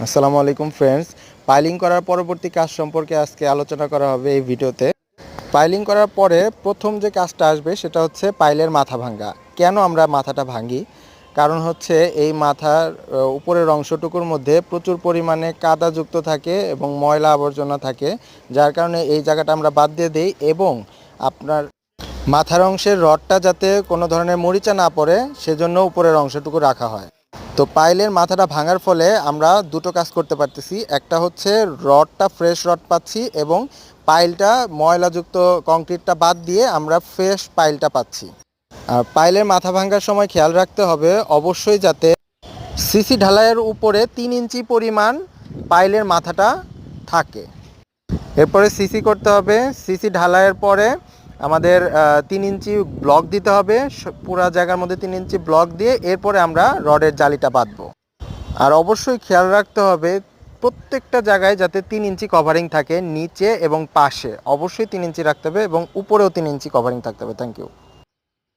আসসালামু আলাইকুম friends piling করার পরবর্তী কাজ সম্পর্কে আজকে আলোচনা করা হবে এই ভিডিওতে। পাইলিং করার পরে প্রথম যে কাজটা আসবে সেটা হচ্ছে পাইলের মাথা ভাঙ্গা। কেন আমরা মাথাটা ভাঙি কারণ হচ্ছে এই মাথার উপরের অংশটুকুর মধ্যে প্রচুর পরিমাণে কাদাযুক্ত থাকে এবং ময়লা আবর্জনা থাকে, যার কারণে এই জায়গাটা আমরা বাদ দিয়ে দিই এবং আপনার মাথার অংশের রডটা যাতে কোনো ধরনের মরিচা না পড়ে, সেজন্য উপরের অংশটুকু রাখা হয়। তো পাইলের মাথাটা ভাঙার ফলে আমরা দুটো কাজ করতে পারতেছি। একটা হচ্ছে রডটা, ফ্রেশ রড পাচ্ছি এবং পাইলটা, ময়লাযুক্ত কংক্রিটটা বাদ দিয়ে আমরা ফ্রেশ পাইলটা পাচ্ছি। আর পাইলের মাথা ভাঙার সময় খেয়াল রাখতে হবে অবশ্যই যাতে সিসি ঢালাইয়ের উপরে তিন ইঞ্চি পরিমাণ পাইলের মাথাটা থাকে। এরপরে সিসি করতে হবে। সিসি ঢালাইয়ের পরে আমাদের তিন ইঞ্চি ব্লক দিতে হবে। পুরা জায়গার মধ্যে তিন ইঞ্চি ব্লক দিয়ে এরপরে আমরা রডের জালিটা বাঁধব। আর অবশ্যই খেয়াল রাখতে হবে, প্রত্যেকটা জায়গায় যাতে তিন ইঞ্চি কভারিং থাকে নিচে এবং পাশে। অবশ্যই তিন ইঞ্চি রাখতে হবে এবং উপরেও তিন ইঞ্চি কভারিং থাকতে হবে। Thank you